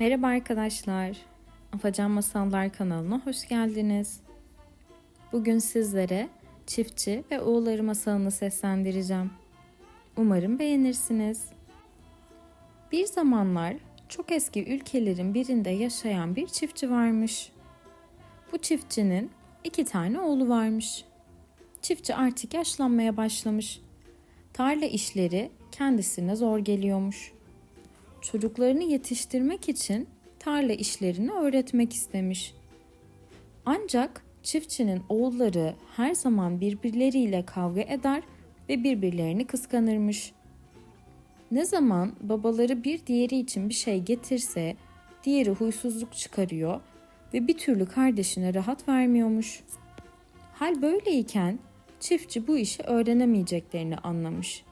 Merhaba arkadaşlar. Afacan Masallar kanalına hoş geldiniz. Bugün sizlere çiftçi ve oğulları masalını seslendireceğim. Umarım beğenirsiniz. Bir zamanlar çok eski ülkelerin birinde yaşayan bir çiftçi varmış. Bu çiftçinin iki tane oğlu varmış. Çiftçi artık yaşlanmaya başlamış. Tarla işleri kendisine zor geliyormuş çocuklarını yetiştirmek için tarla işlerini öğretmek istemiş. Ancak çiftçinin oğulları her zaman birbirleriyle kavga eder ve birbirlerini kıskanırmış. Ne zaman babaları bir diğeri için bir şey getirse diğeri huysuzluk çıkarıyor ve bir türlü kardeşine rahat vermiyormuş. Hal böyleyken çiftçi bu işi öğrenemeyeceklerini anlamış.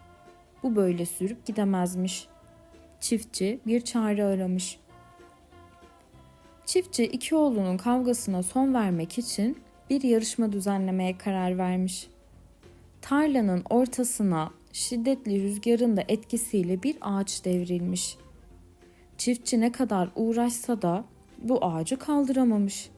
Bu böyle sürüp gidemezmiş çiftçi bir çare aramış. Çiftçi iki oğlunun kavgasına son vermek için bir yarışma düzenlemeye karar vermiş. Tarlanın ortasına şiddetli rüzgarın da etkisiyle bir ağaç devrilmiş. Çiftçi ne kadar uğraşsa da bu ağacı kaldıramamış.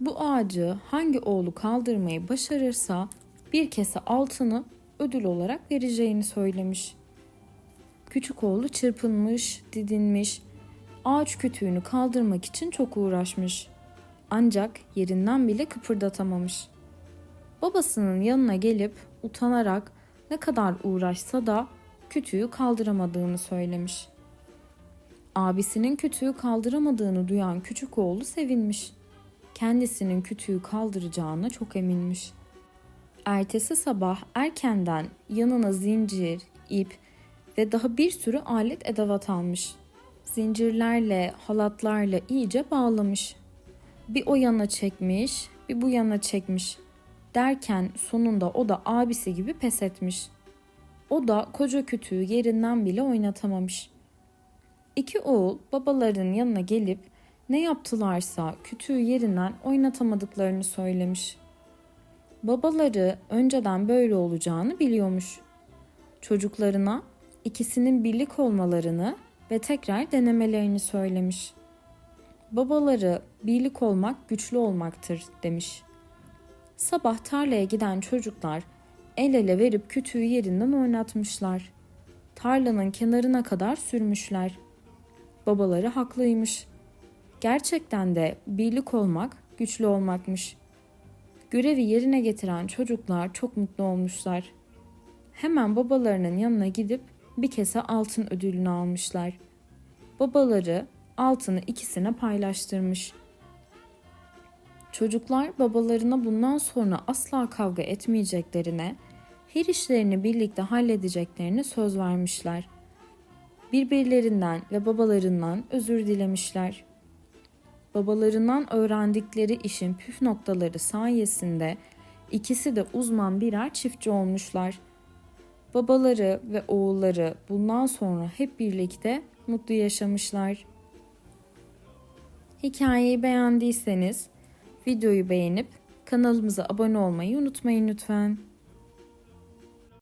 Bu ağacı hangi oğlu kaldırmayı başarırsa bir kese altını ödül olarak vereceğini söylemiş. Küçük oğlu çırpınmış, didinmiş, ağaç kütüğünü kaldırmak için çok uğraşmış. Ancak yerinden bile kıpırdatamamış. Babasının yanına gelip utanarak ne kadar uğraşsa da kütüğü kaldıramadığını söylemiş. Abisinin kütüğü kaldıramadığını duyan küçük oğlu sevinmiş. Kendisinin kütüğü kaldıracağına çok eminmiş. Ertesi sabah erkenden yanına zincir, ip ve daha bir sürü alet edevat almış. Zincirlerle, halatlarla iyice bağlamış. Bir o yana çekmiş, bir bu yana çekmiş. Derken sonunda o da abisi gibi pes etmiş. O da koca kütüğü yerinden bile oynatamamış. İki oğul babalarının yanına gelip ne yaptılarsa kütüğü yerinden oynatamadıklarını söylemiş. Babaları önceden böyle olacağını biliyormuş. Çocuklarına ikisinin birlik olmalarını ve tekrar denemelerini söylemiş. Babaları birlik olmak güçlü olmaktır demiş. Sabah tarlaya giden çocuklar el ele verip kütüğü yerinden oynatmışlar. Tarlanın kenarına kadar sürmüşler. Babaları haklıymış. Gerçekten de birlik olmak güçlü olmakmış. Görevi yerine getiren çocuklar çok mutlu olmuşlar. Hemen babalarının yanına gidip bir kese altın ödülünü almışlar. Babaları altını ikisine paylaştırmış. Çocuklar babalarına bundan sonra asla kavga etmeyeceklerine, her işlerini birlikte halledeceklerine söz vermişler. Birbirlerinden ve babalarından özür dilemişler. Babalarından öğrendikleri işin püf noktaları sayesinde ikisi de uzman birer çiftçi olmuşlar. Babaları ve oğulları bundan sonra hep birlikte mutlu yaşamışlar. Hikayeyi beğendiyseniz videoyu beğenip kanalımıza abone olmayı unutmayın lütfen.